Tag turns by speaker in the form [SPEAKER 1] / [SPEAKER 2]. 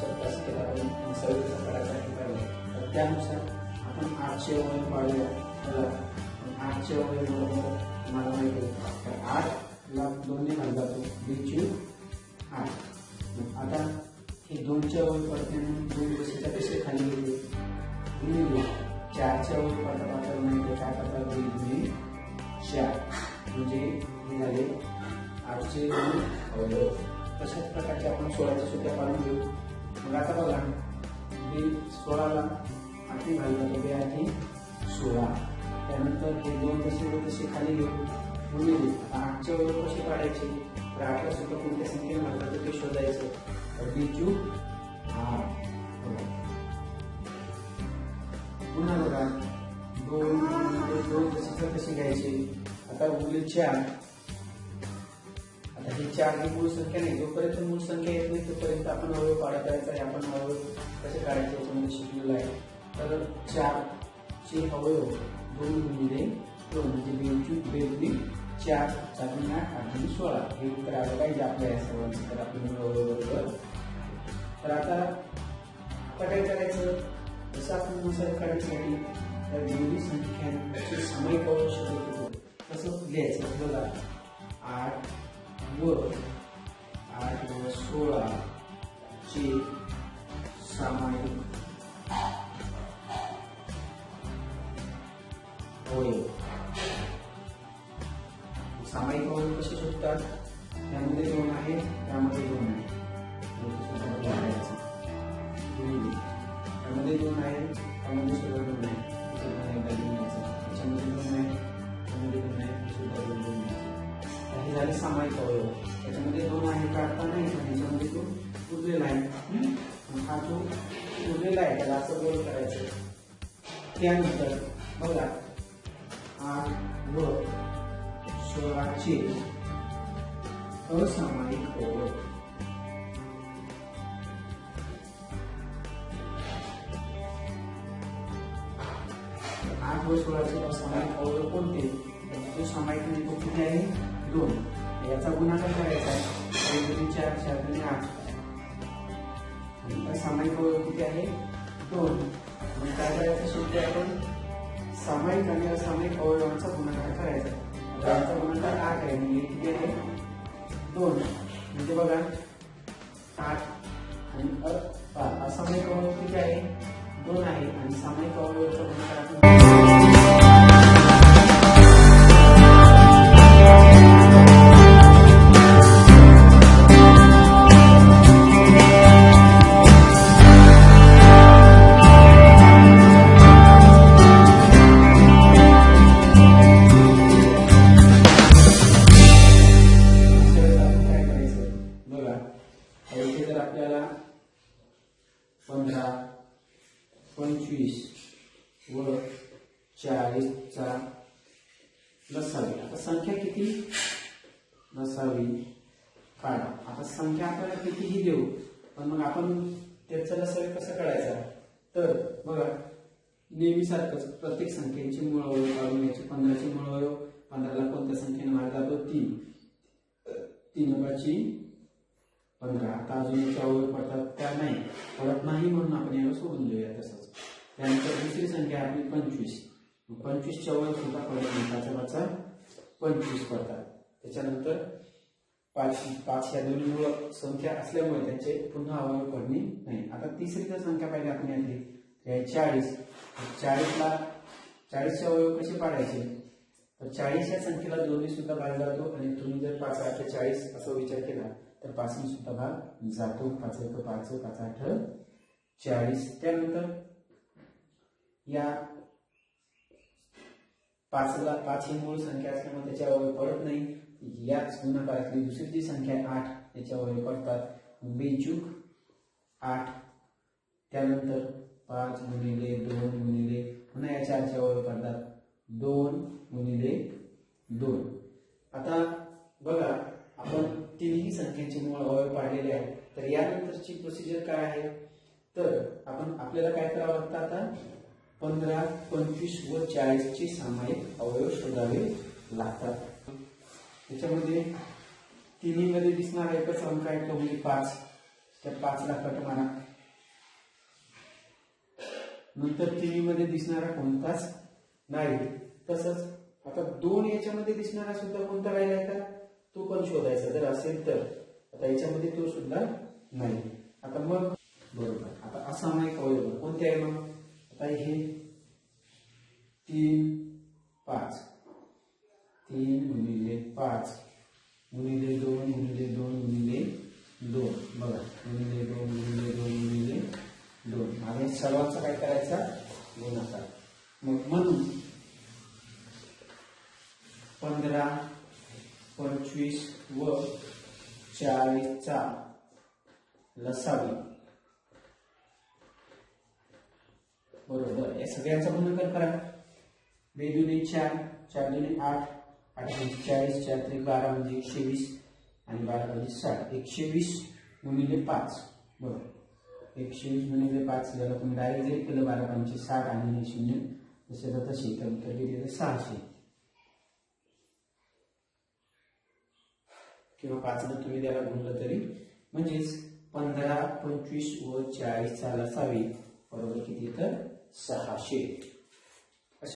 [SPEAKER 1] जर सर्विस करायचा ठिकाणी तर त्यानुसार आपण आठशे वगैरे पाळूया आठशे वगैरे बरोबर मला माहिती तर आठला दोन्ही भाग जातो बीचू आठ आता हे दोनच्या वर पडताना दोन बसेच्या पैसे खाली गेले गुणिले चारच्या वर पडता पात्र नाही काय पडता गुणिले चार म्हणजे हे झाले आठशे दोन तशाच प्रकारचे आपण सोळाच्या सुट्ट्या पाळून घेऊ. मग आता बघा हे सोळाला आठी घालून बे आठी सोळा त्यानंतर हे दोन जसे वर तसे खाली घेऊ गुणिले आठच्या आठचे कसे काढायचे तर आठला सुद्धा कोणत्या संख्येने घालतात ते शोधायचं तर बिजू आठ बघा. पुन्हा बघा दोन गुणिले दोन तसे तर कसे घ्यायचे आता उरले चार आता ही चार ही मूळ संख्या नाही जोपर्यंत मूळ संख्या येत नाही तोपर्यंत आपण हळूहळू पाडत करायचा आहे. आपण हळूहळू कसे काढायचे याच्यामध्ये शिकलेलं आहे. तर चार चे अवयव दोन गुणिले दोन म्हणजे बेंचू बेदवी चार चार आठ आणि सोळा. हे उत्तर आलं पाहिजे आपल्या या सर्वांचं. तर आपण अवयव बरोबर तर आता आता काय करायचं? जसं आपण मसाला काढण्यासाठी तर दोन्ही संख्यांची समय अवयव शोधत होतो तसं लिहायचं बघा आठ व आठ व सोळा चे झाले सामायिक अवयव त्याच्यामध्ये दोन आहे काढता नाही त्याच्यामध्ये तो उरलेला आहे. हा जो उरलेला आहे त्याला असं गोल करायचं. त्यानंतर बघा आठ व सोळाचे असामायिक अवयव आठ व सोळाचे असामायिक अवयव कोणते? तो सामायिक म्हणजे कुठे आहे दोन. याचा गुणाकार करायचा आहे. चार चार चार दोन्ही आठ. सामायिक किती आहे? दोन. मग काय करायचं शेवटी आपण? सामायिक आणि असामायिक अवयवांचा गुणाकार करायचा. आता याचा गुणाकार आठ आहे. म्हणजे किती आहे? दोन. म्हणजे बघा आठ आणि असामायिक अवयव किती आहे? दोन आहे. आणि सामायिक अवयवाचा गुणाकार पंधरा पंचवीस व चाळीसचा नसावी. आता संख्या किती? नसावी. काढा. आता संख्या आपल्याला कितीही देऊ पण मग आपण त्याचा नसावी कसं काढायचा? तर बघा नेहमीसारखंच प्रत्येक संख्येची मूळ काढून घ्यायची. पंधराची मूळ पंधराला कोणत्या संख्येने भाग जातो तीन. तीन पाची पंधरा आता अजून याच्या अवयव पडतात त्या नाही. पडत नाही म्हणून आपण याला सोडून देऊया तसंच. त्यानंतर दुसरी संख्या आपली पंचवीस. पंचवीस पंचवीसच्या सुद्धा पडत नाही. त्याचा पाचा पंचवीस पडतात. त्याच्यानंतर पाच पाच या दोन्ही मूळ संख्या असल्यामुळे त्यांचे पुन्हा अवयव पडणे नाही. आता तिसरी जर संख्या पाहिजे आपण यातली. चाळीस. चाळीसला चाळीसचे अवयव कसे पाडायचे? तर चाळीस या संख्येला दोन्ही सुद्धा पाहिला जातो आणि तुम्ही जर पाच आठ चाळीस असा विचार केला तर पाचने सुद्धा भाग जातो पाच एक पाच पाच आठ चाळीस. त्यानंतर या पाचला पाच ही मूळ संख्या असल्यामुळे त्याच्या अवयव पडत नाही. याच गुणाकारातली दुसरी जी संख्या आठ त्याच्या अवयव पडतात. बेचूक आठ. त्यानंतर पाच गुणिले दोन गुणिले पुन्हा याच्या चारचे अवयव पडतात. दोन गुणिले दोन. आता बघा आपण तिन्ही संख्येचे मूळ अवयव पाडलेले आहेत तर यानंतरची प्रोसिजर काय आहे? तर आपण आपल्याला काय करावं लागतं आता? पंधरा पंचवीस व चाळीसचे सामायिक अवयव शोधावे लागतात. त्याच्यामध्ये तिन्हीमध्ये दिसणारा एकच अंक आहे तो म्हणजे पाच. त्या पाचला कट मारा. नंतर तिन्ही मध्ये दिसणारा कोणताच नाही. तसंच आता दोन याच्यामध्ये दिसणारा सुद्धा कोणता आहे का? तो पण शोधायचा. जर असेल तर आता याच्यामध्ये तो सुद्धा नाही. आता मग बरोबर. आता असामायिक अवयव कोणते आहे मग? आता हे तीन पाच. तीन गुणिले पाच. गुणिले दोन गुणिले दोन गुणिले दोन. बघा गुणिले दोन गुणिले दोन गुणिले दोन. आणि सर्वांचा काय करायचा? गुणाकार मग म्हणून पंधरा पंचवीस व चाळीसचा लसावी. बरोबर. या सगळ्यांचा गुणाकार करा. बेदुने चार चार दुने आठ आठ म्हणजे चाळीस चार त्रिक बारा म्हणजे एकशे वीस आणि बारा म्हणजे साठ. एकशे वीस गुणिले पाच. बरोबर. एकशे वीस गुणिले पाच झालं पण डायरेक्ट जरी केलं बारा पंचे साठ आणि शून्य. तसे तर तसे तर उत्तर किती सहाशे. किंवा पाचनं तुम्ही त्याला गुणलं तरी म्हणजेच पंधरा पंचवीस व चाळीस चाल असावी बरोबर किती तर सहाशे.